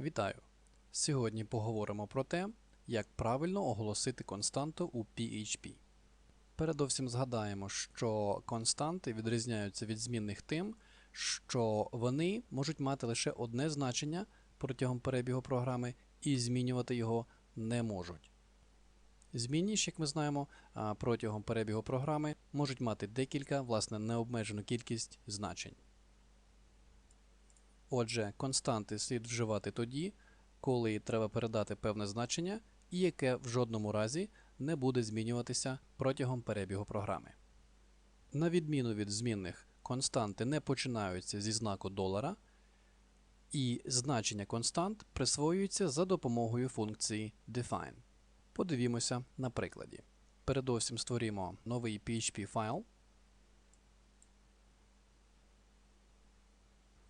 Вітаю! Сьогодні поговоримо про те, як правильно оголосити константу у PHP. Передовсім згадаємо, що константи відрізняються від змінних тим, що вони можуть мати лише одне значення протягом перебігу програми і змінювати його не можуть. Змінні як ми знаємо, протягом перебігу програми можуть мати декілька, власне, необмежену кількість значень. Отже, константи слід вживати тоді, коли треба передати певне значення, і яке в жодному разі не буде змінюватися протягом перебігу програми. На відміну від змінних, константи не починаються зі знаку долара, і значення констант присвоюються за допомогою функції define. Подивімося на прикладі. Передовсім створімо новий PHP файл.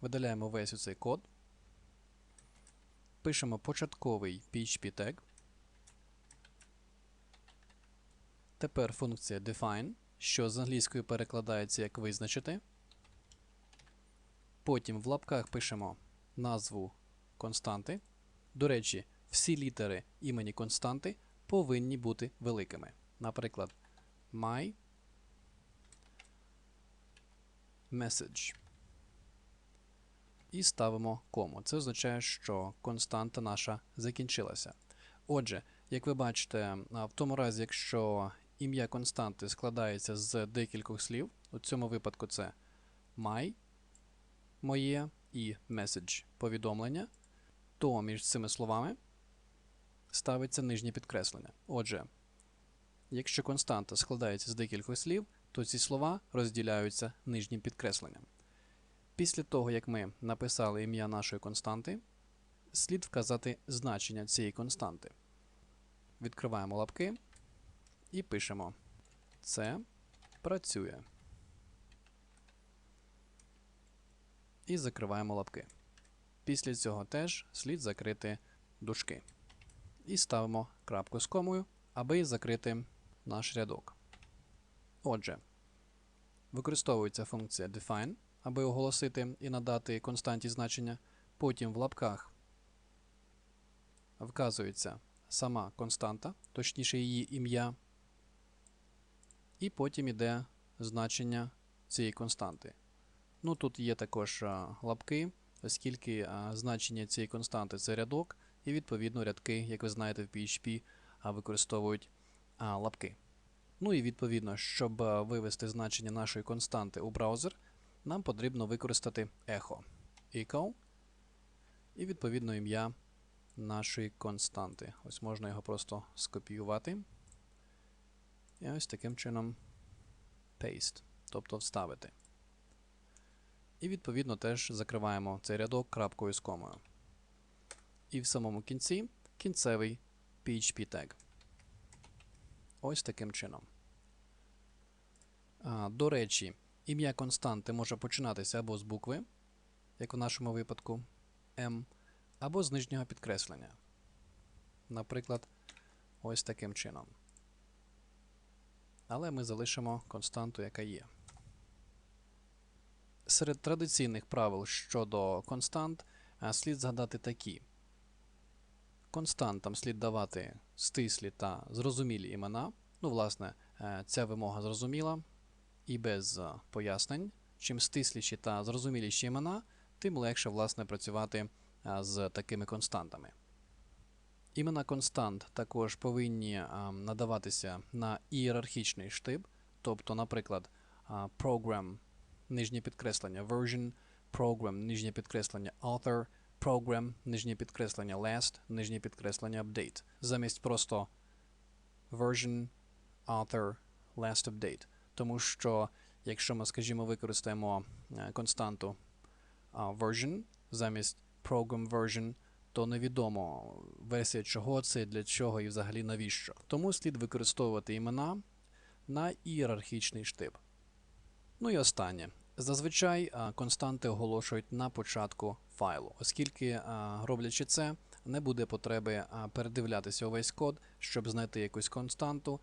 Видаляємо весь цей код. Пишемо початковий PHP тег. Тепер функція define, що з англійської перекладається як визначити. Потім в лапках пишемо назву константи. До речі, всі літери імені константи повинні бути великими. Наприклад, my message. І ставимо кому. Це означає, що константа наша закінчилася. Отже, як ви бачите, в тому разі, якщо ім'я константи складається з декількох слів, у цьому випадку це my, моє і message повідомлення, то між цими словами ставиться нижнє підкреслення. Отже, якщо константа складається з декількох слів, то ці слова розділяються нижнім підкресленням. Після того, як ми написали ім'я нашої константи, слід вказати значення цієї константи. Відкриваємо лапки і пишемо Це працює. І закриваємо лапки. Після цього теж слід закрити дужки. І ставимо крапку з комою, аби закрити наш рядок. Отже, використовується функція define, аби оголосити і надати константі значення. Потім в лапках вказується сама константа, точніше її ім'я. І потім йде значення цієї константи. Ну, Тут є також лапки, оскільки значення цієї константи це рядок, і відповідно рядки, як ви знаєте, в PHP використовують лапки. Ну і відповідно, щоб вивести значення нашої константи у браузер, нам потрібно використати echo. Echo і відповідно ім'я нашої константи. Ось можна його просто скопіювати. І ось таким чином paste, тобто вставити. І відповідно теж закриваємо цей рядок крапкою з комою. І в самому кінці кінцевий PHP тег. Ось таким чином. До речі, ім'я константи може починатися або з букви, як в нашому випадку M, або з нижнього підкреслення. Наприклад, ось таким чином. Але ми залишимо константу, яка є. Серед традиційних правил щодо констант слід згадати такі. Константам слід давати стислі та зрозумілі імена. Ну, власне, е, ця вимога зрозуміла і без е, пояснень. Чим стисліші та зрозуміліші імена, тим легше власне, працювати е, з такими константами. Імена констант також повинні надаватися на ієрархічний штиб, тобто, наприклад, program, нижнє підкреслення version, program, нижнє підкреслення author, program, нижнє підкреслення last, нижнє підкреслення update. Замість просто version, author, last update. Тому що, якщо ми, скажімо, використаємо е, константу version замість program version, то невідомо версія чого це, для чого і взагалі навіщо. Тому слід використовувати імена на ієрархічний штиб. Ну і останнє. Зазвичай константи оголошують на початку файлу, оскільки, роблячи це, не буде потреби передивлятися увесь код, щоб знайти якусь константу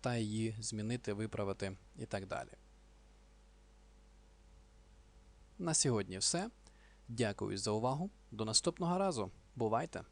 та її змінити, виправити і так далі. На сьогодні все. Дякую за увагу. До наступного разу. Бувайте!